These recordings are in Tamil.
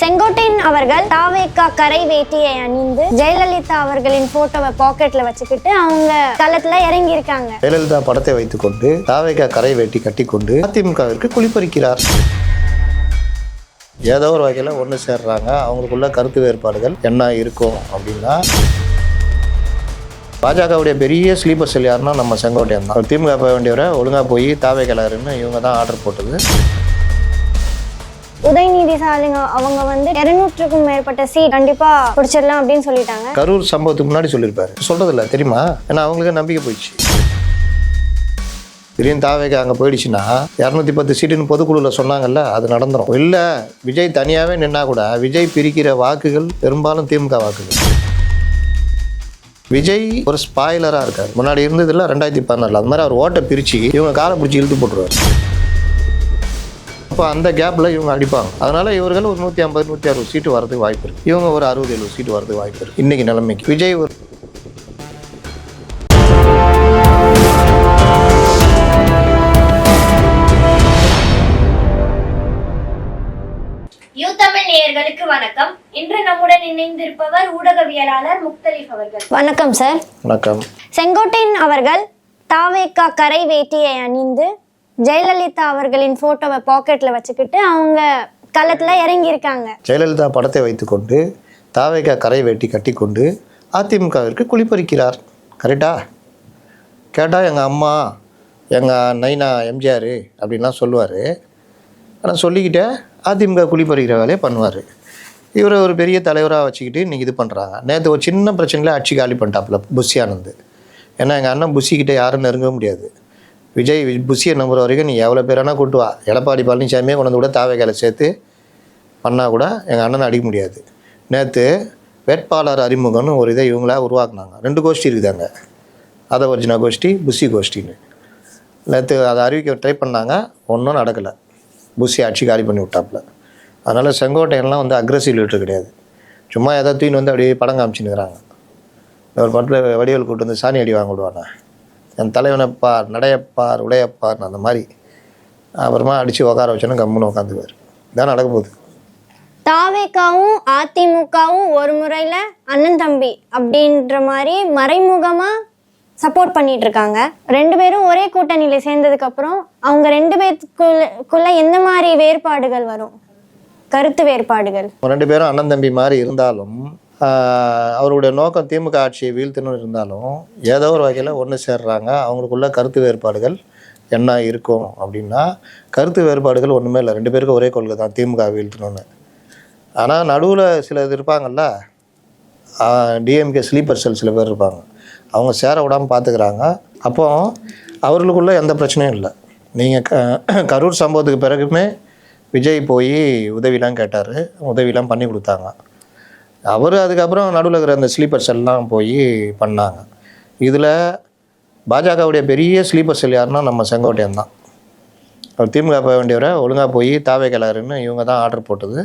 செங்கோட்டையன் அவர்கள் தாவேக்கா கரை வேட்டியை அணிந்து ஜெயலலிதா அவர்களின் போட்டோவை பாக்கெட்ல வச்சுக்கிட்டு அவங்க களத்துல இறங்கி இருக்காங்க ஜெயலலிதா படத்தை வைத்துக்கொண்டு தாவேகா கரை வெட்டி கட்டிக்கொண்டு அதிமுகவிற்கு குளிப்பறிக்கிறார். ஏதோ ஒரு வகையில் ஒன்று சேர்றாங்க. அவங்களுக்குள்ள கருத்து வேறுபாடுகள் என்ன இருக்கும் அப்படின்னா பாஜகவுடைய பெரிய ஸ்லீப்பர் செல் யாருன்னா நம்ம செங்கோட்டையன் தான். திமுக போக வேண்டியவரை ஒழுங்காக போய் தாவே கலருன்னு இவங்க தான் ஆர்டர் போட்டது. உதயநிதி ஸ்டாலின் அவங்க வந்து இருநூற்றுக்கும் மேற்பட்ட சீட் கண்டிப்பா பிடிச்சிடலாம் அப்படின்னு சொல்லிட்டாங்க. கரூர் சம்பவத்துக்கு முன்னாடி சொல்லியிருப்பாரு. சொல்றதில்ல தெரியுமா? ஏன்னா அவங்களுக்கு நம்பிக்கை போயிடுச்சு. திடீர்னு தாவேக அங்கே போயிடுச்சுன்னா இரநூத்தி பத்து சீட்டுன்னு பொதுக்குழுவில் சொன்னாங்கல்ல அது நடந்துடும் இல்லை விஜய் தனியாகவே நின்னா கூட விஜய் பிரிக்கிற வாக்குகள் பெரும்பாலும் திமுக வாக்குகள். விஜய் ஒரு ஸ்பாய்லராக இருக்கார். முன்னாடி இருந்ததில்ல ரெண்டாயிரத்தி பதினாலில் அது மாதிரி அவர் ஓட்டை பிரித்து இவங்க காலை பிடிச்சி இழுத்து போட்டுருவார். அப்போ அந்த கேப்பில் இவங்க அடிப்பாங்க. அதனால இவர்கள் ஒரு நூற்றி ஐம்பது நூற்றி அறுபது சீட்டு வரதுக்கு வாய்ப்பு இருக்குது இவங்க ஒரு அறுபது எழுபது சீட்டு வரதுக்கு வாய்ப்பு இருக்குது இன்றைக்கி நிலைமைக்கு. விஜய் ஒரு நேயர்களுக்கு வணக்கம். இன்று நம்முடன் இணைந்திருப்பவர் ஊடகவியலாளர் முக்தலிஃப் அவர்கள். வணக்கம் சார். வணக்கம். செங்கோட்டையன் அவர்கள் தாவேக்கா கரை வேட்டியை அணிந்து ஜெயலலிதா அவர்களின் போட்டோவை பாக்கெட்ல வச்சுக்கிட்டு அவங்க களத்துல இறங்கி இருக்காங்க ஜெயலலிதா படத்தை வைத்துக்கொண்டு தாவேகா கரை வெட்டி கட்டிக்கொண்டு அதிமுகவிற்கு குளிப்பறிக்கிறார். கரெக்டா? கேட்டால் எங்கள் அம்மா எங்கள் நைனா எம்ஜிஆர் அப்படின்லாம் சொல்லுவார். ஆனால் சொல்லிக்கிட்டே அதிமுக குளிப்பறிக்கிற வேலையை பண்ணுவார். இவரை ஒரு பெரிய தலைவராக வச்சுக்கிட்டு இன்றைக்கி இது பண்ணுறாங்க நேற்று ஒரு சின்ன பிரச்சனையில் ஆட்சி காலி பண்ணிட்டாப்புல புஷி ஆனந்த் ஏன்னா எங்கள் அண்ணன் புஷிக்கிட்ட யாரும் நெருங்க முடியாது. விஜய் வி- புஷியை நம்புற வரைக்கும் நீ எவ்வளோ பேரானா கூட்டு வா. எடப்பாடி பழனிசாமியே கொண்டு வந்து கூட தாவேக்கால சேர்த்து பண்ணால் கூட எங்கள் அண்ணனை அடிக்க முடியாது. நேற்று வேட்பாளர் அறிமுகம்னு ஒரு இதை இவங்களா உருவாக்குனாங்க. ரெண்டு கோஷ்டி இருக்குதாங்க அதை ஒரிஜினா கோஷ்டி புஷி கோஷ்டின்னு. நேற்று அதை அறிவிக்க ட்ரை பண்ணாங்க. ஒன்றும் நடக்கலை. புஷி ஆட்சி காலி பண்ணி விட்டாப்புல. அதனால் செங்கோட்டையன்லாம் வந்து அக்ரஸிவ் லீட்ரு கிடையாது. சும்மா எதாவது தூக்கின்னு வந்து அப்படியே படம் காமிச்சுன்னுக்குறாங்க ஒரு படத்தில் வடிவேல் கூட்டு வந்து சாணி அடி வாங்க விடுவாங்க என் தலைவனைப்பார் நடையப்பார் உடையப்பார் அந்த மாதிரி அப்புறமா அடித்து உட்கார வச்சோன்னா கம்முன்னு உட்காந்துக்குவார் இதான் நடக்க போகுது. தாவேக்காவும் அதிமுகவும் ஒரு முறையில அண்ணன் தம்பி அப்படின்ற மாதிரி மறைமுகமா சப்போர்ட் பண்ணிட்டு இருக்காங்க ரெண்டு பேரும் ஒரே கூட்டணியில சேர்ந்ததுக்கு அப்புறம் அவங்க ரெண்டு பேருக்குள்ள எந்த மாதிரி வேறுபாடுகள் வரும்? கருத்து வேறுபாடுகள். ரெண்டு பேரும் அண்ணன் தம்பி மாதிரி இருந்தாலும் அவருடைய நோக்கம் திமுக ஆட்சியை வீழ்த்தணும்னு இருந்தாலும் ஏதோ ஒரு வகையில் ஒன்று சேர்றாங்க. அவங்களுக்குள்ள கருத்து வேறுபாடுகள் என்ன இருக்கும் அப்படின்னா கருத்து வேறுபாடுகள் ஒன்றுமே இல்லை. ரெண்டு பேருக்கும் ஒரே கொள்கை தான் திமுக வீழ்த்தணும்னு. ஆனால் நடுவில் சில இது இருப்பாங்கல்ல டிஎம்கே ஸ்லீப்பர் செல் சில பேர் இருப்பாங்க. அவங்க சேர விடாமல் பார்த்துக்கிறாங்க அப்போ அவர்களுக்குள்ள எந்த பிரச்சனையும் இல்லை. நீங்கள் க கரூர் சம்பவத்துக்கு பிறகுமே விஜய் போய் உதவிலாம் கேட்டார். உதவிலாம் பண்ணி கொடுத்தாங்க. அவர் அதுக்கப்புறம் நடுவில் இருக்கிற அந்த ஸ்லீப்பர் எல்லாம் போய் பண்ணாங்க. இதில் பாஜகவுடைய பெரிய ஸ்லீப்பர் செல் யாருன்னா நம்ம செங்கோட்டையன் தான். அவர் திமுக போக வேண்டியவரை ஒழுங்காக போய் தாவே கலருன்னு இவங்க தான் ஆர்டர் போட்டது.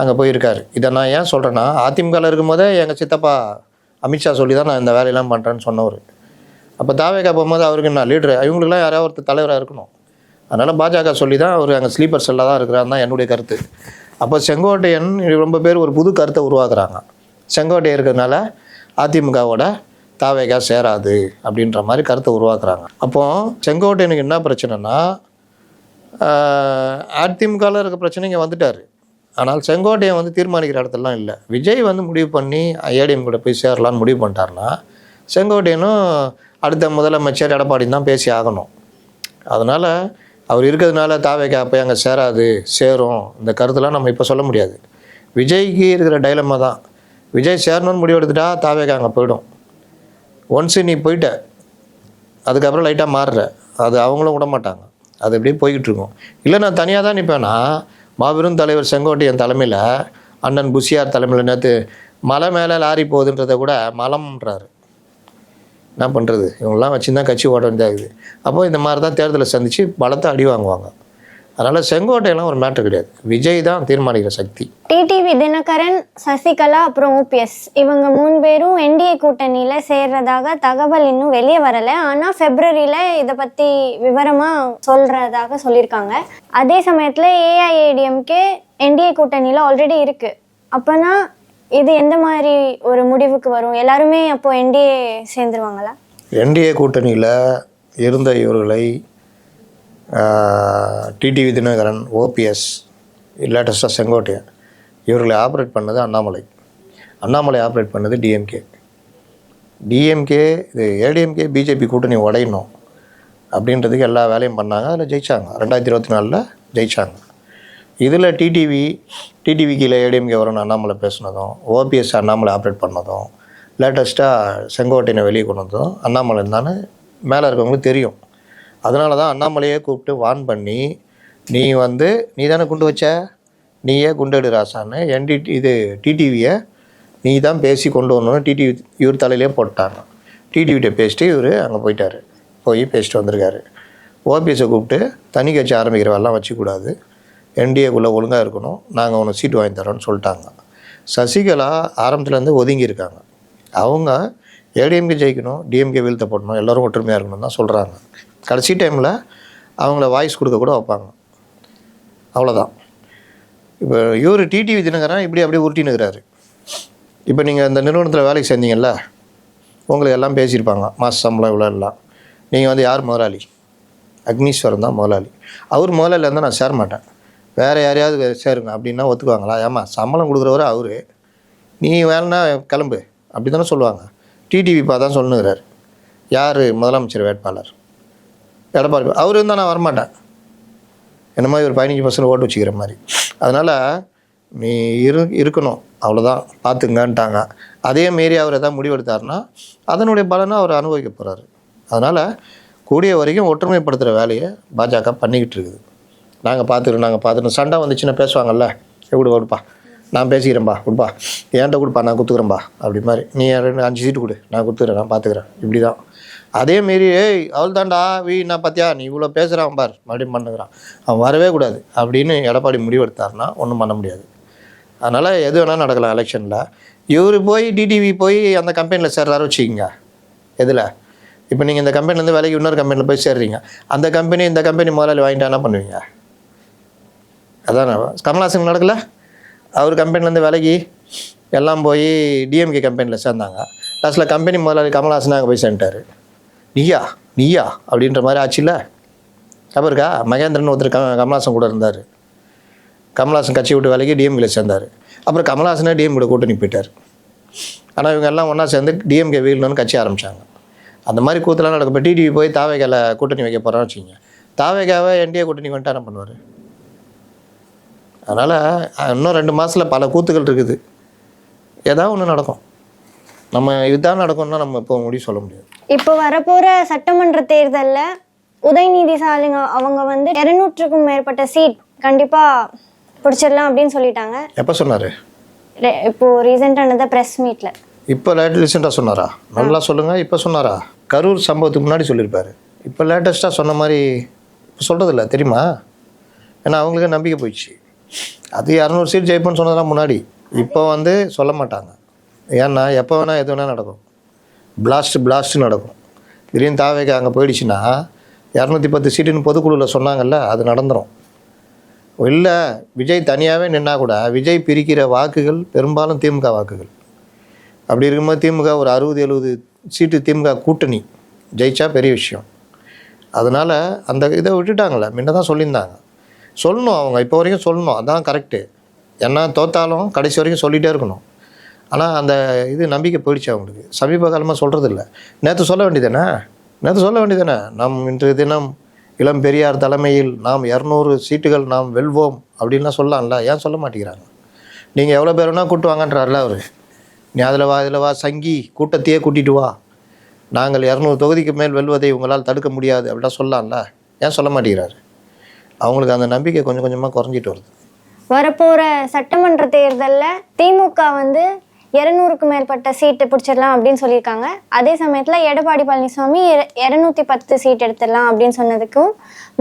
அங்கே போயிருக்காரு. இதை நான் ஏன் சொல்கிறேன்னா அதிமுகவில் இருக்கும்போதே எங்கள் சித்தப்பா அமித்ஷா சொல்லி தான் நான் இந்த வேலையெல்லாம் பண்ணுறேன்னு சொன்னவர். அப்போ தாவேக்கா போகும்போது அவருக்கு நான் லீடர் இவங்களுக்குலாம் யாராவது ஒருத்தர் தலைவராக இருக்கணும். அதனால் பாஜக சொல்லி தான் அவர் அங்கே ஸ்லீப்பர் செல்லாக தான் இருக்கிறான்னு தான் என்னுடைய கருத்து. அப்போ செங்கோட்டையன் ரொம்ப பேர் ஒரு புது கருத்தை உருவாக்குறாங்க. செங்கோட்டையன் இருக்கிறதுனால அதிமுகவோட தாவேகா சேராது அப்படின்ற மாதிரி கருத்தை உருவாக்குறாங்க. அப்போ செங்கோட்டையனுக்கு என்ன பிரச்சனைனா அதிமுகவில் இருக்க பிரச்சனைங்க வந்துட்டார். ஆனால் செங்கோட்டையன் வந்து தீர்மானிக்கிற இடத்துலலாம் இல்லை. விஜய் வந்து முடிவு பண்ணி ஏடிஎம் கூட போய் சேரலான்னு முடிவு பண்ணிட்டாருன்னா செங்கோட்டையனும் அடுத்த முதலமைச்சர் எடப்பாடின்னு தான் பேசி ஆகணும். அதனால் அவர் இருக்கிறதுனால தாவேக்கா போய் அங்கே சேராது சேரும். இந்த கருத்துலாம் நம்ம இப்போ சொல்ல முடியாது. விஜய்க்கு இருக்கிற டைலமா தான். விஜய் சேரணும்னு முடிவு எடுத்துட்டா தாவேக்கா அங்கே போயிடும். ஒன்ஸு நீ போயிட்ட அதுக்கப்புறம் லைட்டாக மாறுற. அது அவங்களும் விட மாட்டாங்க. அது அப்படியே போய்கிட்டு இருக்கும். இல்லை நான் தனியாக தான் நிற்பேன்னா மாபெரும் தலைவர் செங்கோட்டையன் தலைமையில் அண்ணன் புஷியார் தலைமையில் நேற்று மலை மேலே லாரி போகுதுன்றதை கூட மலம்ன்றாரு. என்ன பண்ணுறது இவங்களாம் வச்சு தான் கட்சி ஓட வேண்டியதாகுது. அப்போ இந்த மாதிரி தான் தேர்தலை சந்தித்து பலத்தை அடி வாங்குவாங்க. அதனால் செங்கோட்டையெல்லாம் ஒரு மேட்ரு கிடையாது. விஜய் தான் தீர்மானிக்கிற சக்தி. டிடிவி தினகரன் சசிகலா அப்புறம் ஓபிஎஸ் இவங்க மூணு பேரும் என்டிஏ கூட்டணியில் சேர்றதாக தகவல் இன்னும் வெளியே வரலை. ஆனால் ஃபெப்ரவரியில் இதை பற்றி விவரமாக சொல்கிறதாக சொல்லியிருக்காங்க. அதே சமயத்தில் ஏஐஏடிஎம்கே என்டிஏ கூட்டணியில் ஆல்ரெடி இருக்குது அப்போனா இது எந்த மாதிரி ஒரு முடிவுக்கு வரும்? எல்லாருமே அப்போ என்டிஏ சேர்ந்துருவாங்களா? என்டிஏ கூட்டணியில் இருந்த இவர்களை டிடிவி தினகரன் ஓபிஎஸ் லேட்டஸ்ட்டாக செங்கோட்டையன் இவர்களை ஆப்ரேட் பண்ணது அண்ணாமலை. அண்ணாமலை ஆப்ரேட் பண்ணது டிஎம்கே டிஎம்கே இது ஏடிஎம்கே பிஜேபி கூட்டணி உடையணும் அப்படின்றதுக்கு எல்லா வேலையும் பண்ணாங்க. அதில் ஜெயிச்சாங்க. ரெண்டாயிரத்தி இருபத்தி நாலில் ஜெயிச்சாங்க. இதில் டிடிவி டிடிவி கீழே ஏடிஎம்கே வரும்னு அண்ணாமலை பேசினதும் ஓபிஎஸ் அண்ணாமலை ஆப்ரேட் பண்ணதும் லேட்டஸ்ட்டாக செங்கோட்டையினை வெளியே கொண்டு வந்ததும் அண்ணாமலை தானே மேலே இருக்கவங்களுக்கு தெரியும். அதனால தான் அண்ணாமலையே கூப்பிட்டு வான் பண்ணி நீ வந்து நீ தானே குண்டு வச்ச? நீயே குண்டெடு ராசான்னு என்டி இது டிடிவியை நீ தான் பேசி கொண்டு வரணும்னு டிடிவி இவர் தலையிலே போட்டாங்க டிடிவிட்ட பேசிட்டு இவர் அங்கே போயிட்டார். போய் பேசிட்டு வந்திருக்காரு. ஓபிஎஸை கூப்பிட்டு தனி கட்சி ஆரம்பிக்கிறவெல்லாம் வச்சுக்கூடாது என்டிஏக்குள்ளே ஒழுங்காக இருக்கணும். நாங்கள் உனக்கு சீட்டு வாங்கி தரோன்னு சொல்லிட்டாங்க. சசிகலா ஆரம்பத்துலேருந்து ஒதுங்கியிருக்காங்க அவங்க ஏடிஎம்கே ஜெயிக்கணும் டிஎம்கே வீழ்த்த போடணும் எல்லோரும் ஒற்றுமையாக இருக்கணும் தான் சொல்கிறாங்க கடைசி டைமில் அவங்கள வாய்ஸ் கொடுக்க கூட வைப்பாங்க. அவ்வளோதான் இப்போ இவர் டிடிவி தினகரன் இப்படி அப்படியே உருட்டினுக்கிறாரு இப்போ நீங்கள் இந்த நிறுவனத்தில் வேலைக்கு செஞ்சீங்கல்ல உங்களுக்கு எல்லாம் பேசியிருப்பாங்க. மாத சம்பளம் இவ்வளோ எல்லாம். நீங்கள் வந்து யார் முதலாளி? அக்னீஸ்வரன் தான் முதலாளி. அவர் முதலாளி இருந்தால் நான் சேர மாட்டேன். வேறு யாரையாவது சேருங்க அப்படின்னா ஒத்துக்குவாங்களா? ஏமா சம்பளம் கொடுக்குறவரை அவரு. நீ வேணா கிளம்பு அப்படி தானே சொல்லுவாங்க டிடிவி தான் சொல்லுங்கிறார் யார்? முதலமைச்சர் வேட்பாளர். எடப்பாடி அவர் இருந்தால் நான் வரமாட்டேன். என்ன மாதிரி ஒரு பதினஞ்சு பர்சன்ட் ஓட்டு வச்சுக்கிற மாதிரி. அதனால் நீ இரு இருக்கணும். அவ்வளோதான் பார்த்துங்கன்ட்டாங்க அதே மாரி அவர் எதாவது முடிவெடுத்தாருன்னா அதனுடைய பலனை அவர் அனுபவிக்க போகிறாரு அதனால் கூடிய வரைக்கும் ஒற்றுமைப்படுத்துகிற வேலையை பாஜக பண்ணிக்கிட்டு இருக்குது. நாங்கள் பார்த்துக்கிறோம் நாங்கள் பார்த்துக்கிறோம். சண்டை வந்துச்சுன்னா பேசுவாங்கல்ல? எப்படி கொடுப்பா நான் பேசிக்கிறேன்பா கொடுப்பா ஏன்ட்ட கொடுப்பா நான் கொடுத்துக்குறேன்ப்பா அப்படி மாதிரி. நீ ரெண்டு அஞ்சு சீட்டு கொடு. நான் கொடுத்துக்கிறேன் நான் பார்த்துக்கிறேன். இப்படி தான் அதேமாரி ஏய் அவள் தாண்டா வீ நான் பார்த்தியா? நீ இவ்வளோ பேசுகிறான் பார். மறுபடியும் பண்ணுகிறான். அவன் வரவே கூடாது. அப்படின்னு எடப்பாடி முடிவெடுத்தாருன்னா ஒன்றும் பண்ண முடியாது. அதனால் எது வேணால் நடக்கலாம் எலெக்ஷனில். இவர் போய் டிடிவி போய் அந்த கம்பெனியில் சேர்றாரு வச்சுக்கிங்க. எதில்? இப்போ நீங்கள் இந்த கம்பெனிலேருந்து வேலைக்கு இன்னொரு கம்பெனியில் போய் சேர்றீங்க. அந்த கம்பெனி இந்த கம்பெனி முதலாளி வாங்கிட்டா என்ன பண்ணுவீங்க? அதான் கமல்ஹாசன் நடக்கல. அவர் கம்பெனிலேருந்து விலகி எல்லாம் போய் டிஎம்கே கம்பெனியில் சேர்ந்தாங்க. லாஸ்ட்டில் கம்பெனி முதலாளி கமல்ஹாசன் அங்கே போய் சேர்ந்துட்டார். நீயா? நீயா? அப்படின்ற மாதிரி ஆச்சுல்ல ஞாபகம் இருக்கா? மகேந்திரன் ஒருத்தர் க கமல்ஹாசன் கூட இருந்தார். கமல்ஹாசன் கட்சி விட்டு விலகி டிஎம்கேல சேர்ந்தார். அப்புறம் கமல்ஹாசனே டிஎம் கூட கூட்டணி போயிட்டார். ஆனால் இவங்க எல்லாம் ஒன்றா சேர்ந்து டிஎம்கே வீழ்னு கட்சி ஆரம்பித்தாங்க அந்த மாதிரி கூத்தலாம் நடக்கும் இப்போ டிடிவி போய் தாவேகால கூட்டணி வைக்க போகிறான்னு வச்சுக்கோங்க. தாவேகாவை என்டிஏ கூட்டணி வந்துட்டு என்ன பண்ணுவார்? அதனால் இன்னும் ரெண்டு மாதத்தில் பல கூத்துக்கள் இருக்குது. ஏதாவது ஒன்று நடக்கும். நம்ம இதுதான் நடக்கும்னா நம்ம இப்போ முடிவு சொல்ல முடியாது. இப்போ வரப்போற சட்டமன்ற தேர்தல்ல உதயநிதி ஸ்டாலின் அவங்க வந்து இருநூற்றுக்கும் மேற்பட்ட சீட் கண்டிப்பா பிடிச்சிடலாம் அப்படின்னு சொல்லிட்டாங்க. எப்போ சொன்னார்? இப்போ ரீசெண்டாக நடந்த ப்ரெஸ் மீட்ல இப்போ லேட் ரீசெண்டாக சொன்னாரா? நல்லா சொல்லுங்கள் இப்போ சொன்னாரா? கரூர் சம்பவத்துக்கு முன்னாடி சொல்லியிருப்பாரு. இப்போ லேட்டஸ்ட்டாக சொன்ன மாதிரி இப்போ சொல்கிறதில்ல தெரியுமா? ஏன்னா அவங்களுக்கு நம்பிக்கை போயிடுச்சு. அது இரநூறு சீட் ஜெயிப்போன்னு சொன்னதெல்லாம் முன்னாடி. இப்போ வந்து சொல்ல மாட்டாங்க. ஏன்னா எப்போ வேணால் எது வேணால் நடக்கும். பிளாஸ்ட் பிளாஸ்ட் நடக்கும். திடீர்னு தாவேக்கு அங்கே போயிடுச்சுன்னா இரநூத்தி பத்து சீட்டுன்னு பொதுக்குழுவில் சொன்னாங்கல்ல அது நடந்துடும் இல்லை விஜய் தனியாகவே நின்னா கூட விஜய் பிரிக்கிற வாக்குகள் பெரும்பாலும் திமுக வாக்குகள். அப்படி இருக்கும்போது திமுக ஒரு அறுபது எழுபது சீட்டு திமுக கூட்டணி. ஜெயிச்சா பெரிய விஷயம். அதனால் அந்த இதை விட்டுட்டாங்களே முன்ன தான் சொல்லியிருந்தாங்க. சொல்லணும் அவங்க இப்போ வரைக்கும் சொல்லணும். அதான் கரெக்டு என்ன தோத்தாலும் கடைசி வரைக்கும் சொல்லிகிட்டே இருக்கணும். ஆனால் அந்த இது நம்பிக்கை போயிடுச்சு அவங்களுக்கு. சமீப காலமாக சொல்கிறது இல்லை நேற்று சொல்ல வேண்டியதானே நேற்று சொல்ல வேண்டியதானே நம் இன்று தினம் இளம் பெரியார் தலைமையில் நாம் இரநூறு சீட்டுகள் நாம் வெல்வோம் அப்படின்லாம் சொல்லலாம்ல ஏன் சொல்ல மாட்டேங்கிறாங்க? நீங்கள் எவ்வளோ பேர் வேணால் கூட்டு வாங்கன்றார்ல அவர். நீ அதில் வா இதில் வா சங்கி கூட்டத்தையே கூட்டிகிட்டு வா. நாங்கள் இரநூறு தொகுதிக்கு மேல் வெல்வதை உங்களால் தடுக்க முடியாது அப்படிலாம் சொல்லலாம்ல ஏன் சொல்ல மாட்டேங்கிறாரு? அவங்களுக்கு அந்த நம்பிக்கை கொஞ்சம் கொஞ்சமாக குறைஞ்சிட்டு வருது. வரப்போற சட்டமன்ற தேர்தல்ல திமுக வந்து இருநூறுக்கு மேற்பட்ட சீட்டு பிடிச்சிடலாம் அப்படின்னு சொல்லியிருக்காங்க. அதே சமயத்துல எடப்பாடி பழனிசாமி இரநூத்தி பத்து சீட் எடுத்துடலாம் அப்படின்னு சொன்னதுக்கும்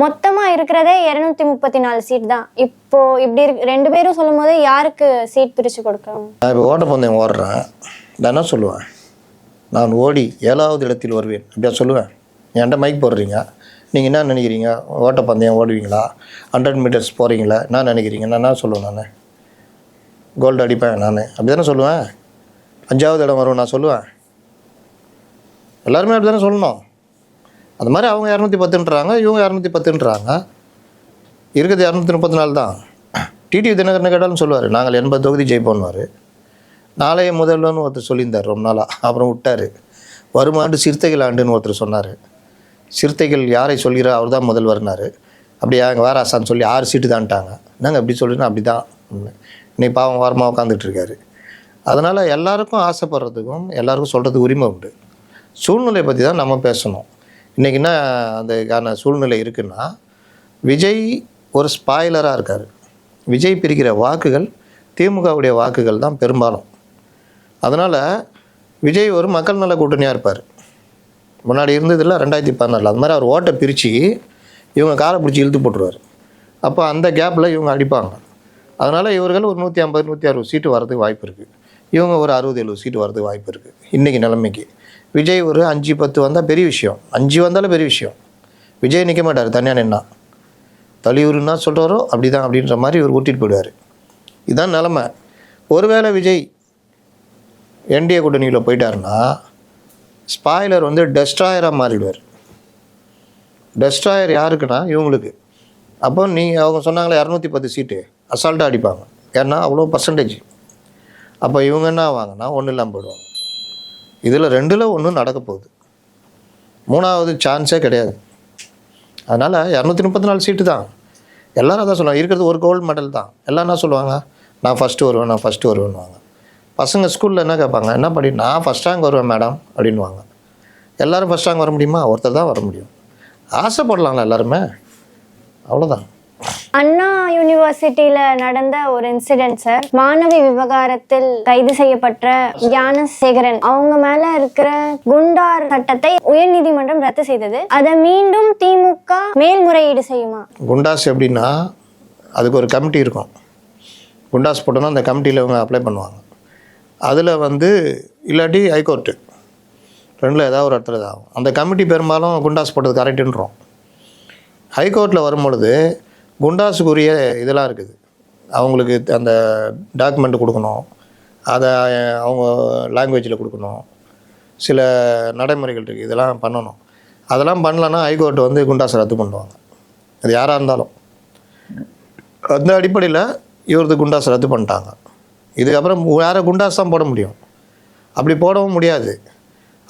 மொத்தமா இருக்கிறதே இருநூத்தி முப்பத்தி நாலு சீட் தான். இப்போ இப்படி இருக்கு ரெண்டு பேரும் சொல்லும் போது யாருக்கு சீட் பிரிச்சு கொடுக்கணும்? நான் இப்போ ஓட்டப்பந்தயம் ஓடுறேன். நான் என்ன சொல்லுவேன்? நான் ஓடி ஏழாவது இடத்தில் வருவேன். அப்படியா சொல்லுவேன்? என்கிட்ட மைக் போடுறீங்க. நீங்கள் என்ன நினைக்கிறீங்க? ஓட்டப்பந்தயம் ஓடுவீங்களா? ஹண்ட்ரட் மீட்டர்ஸ் போகிறீங்களா என்ன நினைக்கிறீங்க. நான் என்ன சொல்லுவேன் நான்? கோல்டு அடிப்பேன் நான். அப்படி தானே சொல்லுவேன்? அஞ்சாவது இடம் வரும் நான் சொல்லுவேன். எல்லாருமே அப்படி தானே சொல்லணும். அந்த மாதிரி அவங்க இரநூத்தி பத்துன்றாங்க இவங்க இரநூத்தி பத்துன்றாங்க. இருக்கிறது இரநூத்தி முப்பத்தி நாலு தான். டிடிவி தினகரன் கேட்டாலும் சொல்லுவார் நாங்கள் எண்பது தொகுதி ஜெயிப்போம்னுவார். நாளைய முதல்லன்னு ஒருத்தர் சொல்லியிருந்தார் ரொம்ப நாளாக அப்புறம் விட்டார். வருமாண்டு சிறுத்தைகள் ஆண்டுன்னு ஒருத்தர் சொன்னார். சிறுத்தைகள் யாரை சொல்கிறா அவர் தான் முதல்வர்னார். அப்படியா அங்கே வாராசான்னு சொல்லி ஆறு சீட்டு தான்ட்டாங்க நாங்கள் அப்படி சொல்லுன்னா அப்படி தான் இன்னைக்கு பாவம் வாரமாக உட்காந்துட்டு இருக்காரு. அதனால் எல்லாருக்கும் ஆசைப்படுறதுக்கும் எல்லாருக்கும் சொல்கிறதுக்கு உரிமை உண்டு. சூழ்நிலையை பற்றி தான் நம்ம பேசணும். இன்றைக்கி என்ன அதுக்கான சூழ்நிலை இருக்குன்னா விஜய் ஒரு ஸ்பாய்லராக இருக்கார். விஜய் பிரிக்கிற வாக்குகள் திமுகவுடைய வாக்குகள் தான் பெரும்பாலும். அதனால் விஜய் ஒரு மக்கள் நல கூட்டணியாக இருப்பார். முன்னாடி இருந்ததில்ல ரெண்டாயிரத்தி பதினாறில். அது மாதிரி அவர் ஓட்டை பிரித்து இவங்க காரை பிடிச்சி இழுத்து போட்டுருவார். அப்போ அந்த கேப்பில் இவங்க அடிப்பாங்க. அதனால் இவர்கள் ஒரு நூற்றி ஐம்பது நூற்றி அறுபது சீட்டு வரதுக்கு வாய்ப்பு இருக்குது இவங்க ஒரு அறுபது எழுபது சீட்டு வரதுக்கு வாய்ப்பு இருக்குது இன்றைக்கி நிலைமைக்கு. விஜய் ஒரு அஞ்சு பத்து வந்தால் பெரிய விஷயம். அஞ்சு வந்தாலும் பெரிய விஷயம். விஜய் நிற்க மாட்டார் தனியாக நின்னா. தலையூருன்னா சொல்கிறாரோ அப்படி தான் அப்படின்ற மாதிரி இவர் ஊட்டிட்டு போயிடுவார். இதுதான் நிலமை. ஒருவேளை விஜய் என்டிஏ கூட்டணியில் போயிட்டாருன்னா ஸ்பாய்லர் வந்து டெஸ்ட்ராயராக மாறிடுவார். டெஸ்ட்ராயர் யாருக்குன்னா இவங்களுக்கு. அப்போ நீங்கள் அவங்க சொன்னாங்களே இரநூத்தி பத்து சீட்டு அசால்ட்டாக அடிப்பாங்க. ஏன்னா அவ்வளோ பர்சன்டேஜ் அப்போ இவங்க என்ன ஆவாங்கன்னா ஒன்றும் இல்லாமல் போயிடுவாங்க. இதில் ரெண்டில் ஒன்று நடக்க போகுது. மூணாவது சான்ஸே கிடையாது. அதனால் இரநூத்தி முப்பத்தி நாலு சீட்டு தான். எல்லோரும் அதான் சொல்லுவாங்க இருக்கிறது ஒரு கோல்டு மெடல் தான். எல்லாம் என்ன சொல்லுவாங்க? நான் ஃபஸ்ட்டு வருவேன் நான் ஃபஸ்ட்டு வருவேன்னுவாங்க. பசங்க ஸ்கூலில் என்ன கேட்பாங்க என்ன படி நான் ஃபஸ்ட் ரேங்க் வருவேன் மேடம் அப்படின்வாங்க எல்லாரும் ஃபஸ்ட் ரேங்க் வர முடியுமா? ஒருத்தர் தான் வர முடியும். ஆசைப்படலாம்ல எல்லாருமே. அவ்வளோதான் அண்ணா யூனிவர்சிட்டியில நடந்த ஒரு இன்சிடென்ட் சார் மாணவி விவகாரத்தில் கைது செய்யப்பட்ட ஞானசேகரன். அவங்க மேல இருக்கிற குண்டார் சட்டத்தை உயர்நீதிமன்றம் ரத்து செய்தது. அதை மீண்டும் திமுக மேல்முறையீடு செய்யுமா? குண்டாஸ் எப்படின்னா அதுக்கு ஒரு கமிட்டி இருக்கும். குண்டாஸ் போட்டோன்னா அந்த கமிட்டியில் இவங்க அப்ளை பண்ணுவாங்க. அதில் வந்து இல்லாட்டி ஹைகோர்ட்டு ரெண்டில் ஏதாவது ஒரு இடத்துல இதாகும். ஆகும் அந்த கமிட்டி பெரும்பாலும் குண்டாஸ் போட்டது கரெக்டுன்றோம். ஹைகோர்ட்டில் வரும்பொழுது குண்டாஸுக்குரிய இதெல்லாம் இருக்குது. அவங்களுக்கு அந்த டாக்குமெண்ட் கொடுக்கணும். அதை அவங்க லாங்குவேஜில் கொடுக்கணும். சில நடைமுறைகள் இருக்குது இதெல்லாம் பண்ணணும். அதெல்லாம் பண்ணலன்னா ஹைகோர்ட் வந்து குண்டாஸ் ரத்து பண்ணுவாங்க. அது யாராக இருந்தாலும். அந்த அடிப்படையில் இவரது குண்டாஸ் ரத்து பண்ணிட்டாங்க. இதுக்கப்புறம் வேறு குண்டாஸ் தான் போட முடியும். அப்படி போடவும் முடியாது.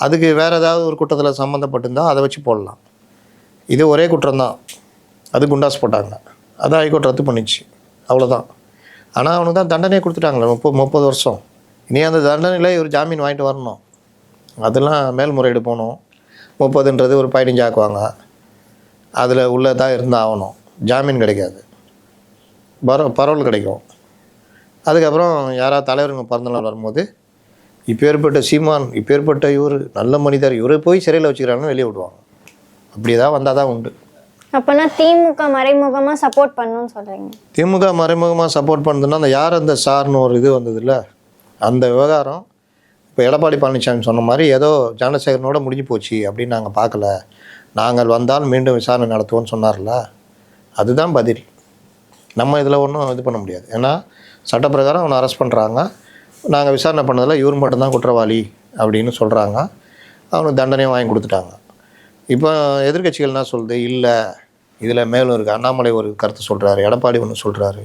அதுக்கு வேறு ஏதாவது ஒரு குற்றத்தில் சம்மந்தப்பட்டிருந்தால் அதை வச்சு போடலாம். இது ஒரே குற்றம் தான். அது குண்டாஸ் போட்டாங்க. அதான் ஹைகோர்ட் ரத்து பண்ணிச்சு. அவ்வளோதான் ஆனால் அவனுக்கு தான் தண்டனை கொடுத்துட்டாங்களே முப்பது முப்பது வருஷம். இனி அந்த தண்டனையில் இவர் ஜாமீன் வாங்கிட்டு வரணும். அதெல்லாம் மேல்முறையீடு போகணும். முப்பதுன்றது ஒரு பதினஞ்சு ஆக்குவாங்க. அதில் உள்ளே தான் இருந்தால் ஆகணும். ஜாமீன் கிடைக்காது. பரோ பரவல் கிடைக்கும். அதுக்கப்புறம் யாராவது தலைவருங்க பிறந்தநாள் வரும்போது இப்பேற்பட்ட சீமான் இப்பேற்பட்ட இவர் நல்ல மனிதர் இவரை போய் சிறையில் வச்சுக்கிறாங்கன்னு வெளியே விடுவாங்க. அப்படி தான் வந்தால் தான் உண்டு. அப்பனா திமுக மறைமுகமா சப்போர்ட் பண்ணணும்னு சொல்றீங்க. திமுக மறைமுகமாக சப்போர்ட் பண்ணுதுன்னா அந்த யார் அந்த சார்னு ஒரு இது வந்ததுல்ல? அந்த விவகாரம் இப்போ எடப்பாடி பழனிசாமி சொன்ன மாதிரி ஏதோ ஜனசேகரனோட முடிஞ்சு போச்சு அப்படின்னு நாங்கள் பார்க்கல. நாங்கள் வந்தால் மீண்டும் விசாரணை நடத்துவோம்னு சொன்னார்ல? அதுதான் பதில். நம்ம இதில் ஒன்றும் இது பண்ண முடியாது. ஏன்னா சட்டப்பிரகாரம் அவனை அரெஸ்ட் பண்ணுறாங்க நாங்கள் விசாரணை பண்ணதில் இவர் மட்டும்தான் குற்றவாளி அப்படின்னு சொல்கிறாங்க அவனுக்கு தண்டனையும் வாங்கி கொடுத்துட்டாங்க. இப்போ எதிர்க்கட்சிகள் என்ன சொல்லுது? இல்லை இதில் மேலும் இருக்குது அண்ணாமலை ஒரு கருத்து சொல்கிறாரு எடப்பாடி ஒன்று சொல்கிறாரு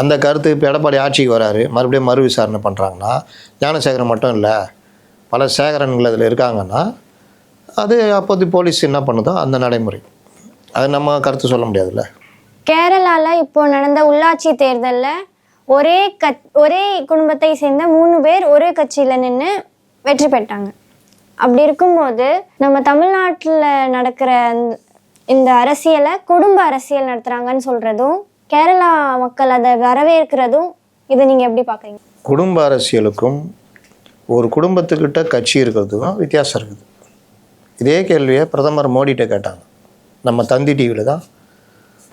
அந்த கருத்து இப்போ எடப்பாடி ஆட்சிக்கு வராரு. மறுபடியும் மறு விசாரணை பண்ணுறாங்கன்னா ஞானசேகரன் மட்டும் இல்லை பல சேகரன்கள் அதில் இருக்காங்கன்னா அது அப்போது போலீஸ் என்ன பண்ணுதோ அந்த நடைமுறை. அது நம்ம கருத்து சொல்ல முடியாதுல்ல? கேரளாவில் இப்போ நடந்த உள்ளாட்சி தேர்தலில் ஒரே கத் ஒரே குடும்பத்தை சேர்ந்த மூணு பேர் ஒரே கட்சியில் நின்று வெற்றி பெற்றாங்க. அப்படி இருக்கும்போது நம்ம தமிழ்நாட்டில் நடக்கிற இந்த- அரசியலை குடும்ப அரசியல் நடத்துகிறாங்கன்னு சொல்கிறதும் கேரளா மக்கள் அதை வரவேற்கிறதும் இதை நீங்கள் எப்படி பார்க்குறீங்க? குடும்ப அரசியலுக்கும் ஒரு குடும்பத்துக்கிட்ட கட்சி இருக்கிறதுக்கும் வித்தியாசம் இருக்குது. இதே கேள்வியை பிரதமர் மோடிகிட்ட கேட்டாங்க. நம்ம தந்தி டிவியில் தான்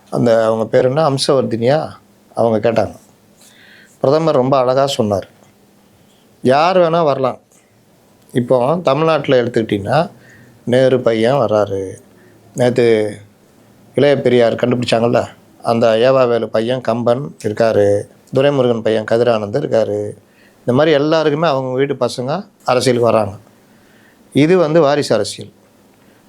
அந்த அவங்க பேர் என்ன? அம்சவர்தினியா? அவங்க கேட்டாங்க. பிரதமர் ரொம்ப அழகாக சொன்னார். யார் வேணால் வரலாம். இப்போ தமிழ்நாட்டில் எடுத்துக்கிட்டிங்கன்னா நேரு பையன் வர்றாரு. நேற்று இளைய பெரியார் கண்டுபிடிச்சாங்கல்ல அந்த ஏவாவேலு பையன் கம்பன் இருக்கார் துரைமுருகன் பையன் கதிரானந்த் இருக்கார். இந்த மாதிரி எல்லாருக்குமே அவங்க வீட்டு பசங்க அரசியலுக்கு வராங்க. இது வந்து வாரிசு அரசியல்.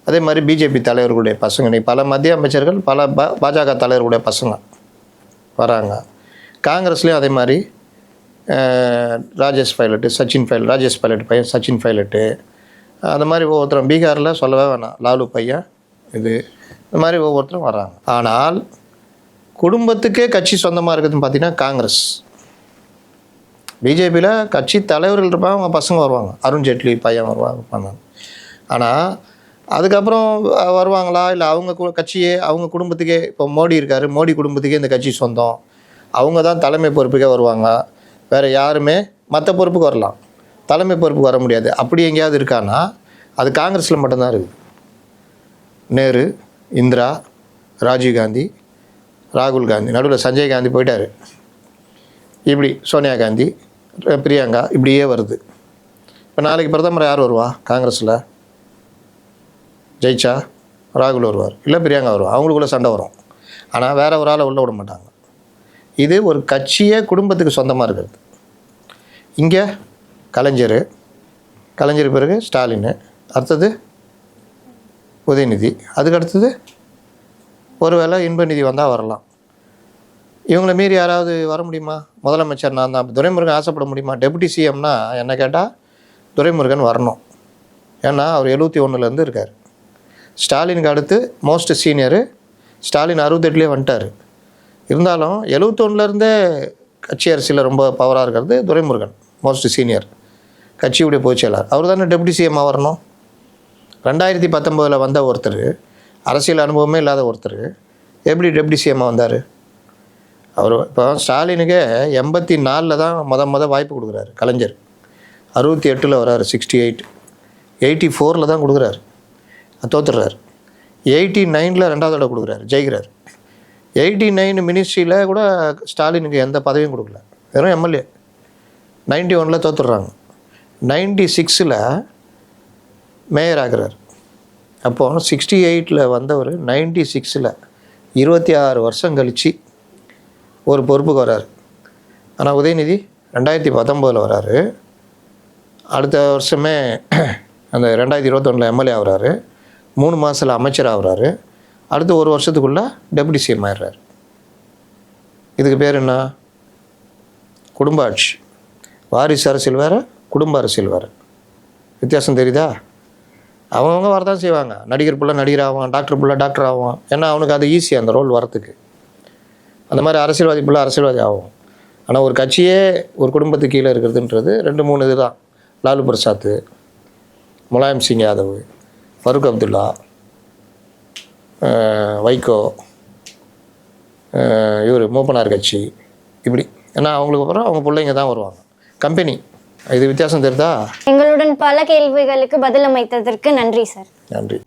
அதே மாதிரி பிஜேபி தலைவர்களுடைய பசங்க இன்றைக்கி பல மத்திய அமைச்சர்கள் பல பா பாஜக தலைவர்களுடைய பசங்க வராங்க. காங்கிரஸ்லேயும் அதே மாதிரி Rajesh Pilot Sachin Pilot Rajesh Pilot பையன் சச்சின் பைலட்டு. அந்த மாதிரி ஒவ்வொருத்தரும் பீகாரில் சொல்லவே வேணாம். லாலு பையன் இது இந்த மாதிரி ஒவ்வொருத்தரும் வராங்க. ஆனால் குடும்பத்துக்கே கட்சி சொந்தமாக இருக்குதுன்னு பார்த்தீங்கன்னா காங்கிரஸ். பிஜேபியில் கட்சி தலைவர்கள் இருப்பாங்க அவங்க பசங்க வருவாங்க. அருண் ஜேட்லி பையன் வருவாங்க பண்ணாங்க ஆனால் அதுக்கப்புறம் வருவாங்களா? இல்லை அவங்க கட்சியே அவங்க குடும்பத்துக்கே இப்போ மோடி இருக்கார் மோடி குடும்பத்துக்கே இந்த கட்சி சொந்தம். அவங்க தான் தலைமை பொறுப்புக்கே வருவாங்க. வேறு யாருமே மற்ற பொறுப்புக்கு வரலாம். தலைமை பொறுப்புக்கு வர முடியாது. அப்படி எங்கேயாவது இருக்கான்னா அது காங்கிரஸில் மட்டும்தான் இருக்குது நேரு இந்திரா ராஜீவ் காந்தி ராகுல் காந்தி நடுவில் சஞ்சய் காந்தி போயிட்டார். இப்படி சோனியா காந்தி பிரியங்கா இப்படியே வருது. இப்போ நாளைக்கு பிரதமர் யார் வருவா காங்கிரஸில்? ஜெயிச்சா ராகுல் வருவார். இல்லை பிரியங்கா வருவா. அவங்களுக்குள்ளே சண்டை வரும். ஆனால் வேற ஒரு ஆளை உள்ளே விட மாட்டாங்க. இது ஒரு கட்சியே குடும்பத்துக்கு சொந்தமாக இருக்கிறது. இங்கே கலைஞர் கலைஞர் பிறகு ஸ்டாலின் அடுத்தது உதயநிதி அதுக்கு அடுத்தது ஒருவேளை இன்ப நிதி வந்தால் வரலாம். இவங்களை மீறி யாராவது வர முடியுமா? முதலமைச்சர் நான் தான். துரைமுருகன் ஆசைப்பட முடியுமா? டெபுட்டி சிஎம்னா என்ன கேட்டால் துரைமுருகன் வரணும். ஏன்னா அவர் எழுபத்தி ஒன்றுலேருந்து இருக்கார். ஸ்டாலினுக்கு அடுத்து மோஸ்ட் சீனியரு ஸ்டாலின் அறுபத்தெட்டுலேயே வந்துட்டார். இருந்தாலும் எழுவத்தொன்னுலேருந்தே கட்சி அரசியலில் ரொம்ப பவராக இருக்கிறது துரைமுருகன் மோஸ்ட் சீனியர் கட்சியுடைய பொதுச் செயலாளர் அவர் தானே டெபுட்டி சிஎம்மாக வரணும்? ரெண்டாயிரத்தி பத்தொம்போதில் வந்த ஒருத்தர் அரசியல் அனுபவமே இல்லாத ஒருத்தர் எப்படி டெப்டி சிஎம்மாக வந்தார்? அவர் இப்போ ஸ்டாலினுக்கு எண்பத்தி நாலில் தான் மொத மொதல் வாய்ப்பு கொடுக்குறாரு கலைஞர். அறுபத்தி எட்டில் வராரு சிக்ஸ்டி எயிட் எயிட்டி ஃபோரில் தான் கொடுக்குறாரு. தோத்துடுறாரு. எயிட்டி நைனில் ரெண்டாவது தடவை கொடுக்குறாரு ஜெயிக்கிறார். எயிட்டி நைன் மினிஸ்ட்ரியில் கூட ஸ்டாலினுக்கு எந்த பதவியும் கொடுக்கல. வெறும் எம்எல்ஏ நைன்டி ஒனில் தோத்துடுறாங்க. நைன்டி சிக்ஸில் மேயர் ஆகிறார். அப்போ சிக்ஸ்டி எயிட்டில் வந்தவர் நைன்டி சிக்ஸில் இருபத்தி ஆறு வருஷம் கழித்து ஒரு பொறுப்புக்கு வராரு. ஆனால் உதயநிதி ரெண்டாயிரத்தி பத்தொம்போதில் வராரு. அடுத்த வருஷமே அந்த ரெண்டாயிரத்தி இருபத்தொன்னில் எம்எல்ஏ ஆகிறாரு. மூணு மாதத்தில் அமைச்சர் ஆகிறாரு. அடுத்த ஒரு வருஷத்துக்குள்ளே டெபுட்டி சிஎம் ஆயிடுறாரு. இதுக்கு பேர் என்ன? குடும்ப ஆட்சி. வாரிசு அரசியல் வேறு குடும்ப அரசியல் வேறு. வித்தியாசம் தெரியுதா? அவங்கவுங்க வரதான் செய்வாங்க. நடிகர் பிள்ளை நடிகர் ஆவான் டாக்டர் பிள்ளை டாக்டர் ஆவான். ஏன்னா அவனுக்கு அது ஈஸி அந்த ரோல் வரத்துக்கு அந்த மாதிரி அரசியல்வாதி பிள்ளை அரசியல்வாதி ஆகும். ஆனால் ஒரு கட்சியே ஒரு குடும்பத்துக்கு கீழே இருக்கிறதுன்றது ரெண்டு மூணு இது தான். லாலு பிரசாத் முலாயம் சிங் யாதவ் ஃபருக் அப்துல்லா வைகோ இவர் மூப்பனார் கட்சி இப்படி. ஏன்னா அவங்களுக்கு அப்புறம் அவங்க பிள்ளைங்க தான் வருவாங்க. கம்பெனி. இது வித்தியாசம் தெரியுதா எங்களுடன் பல கேள்விகளுக்கு பதில் அமைத்ததற்கு நன்றி சார். நன்றி.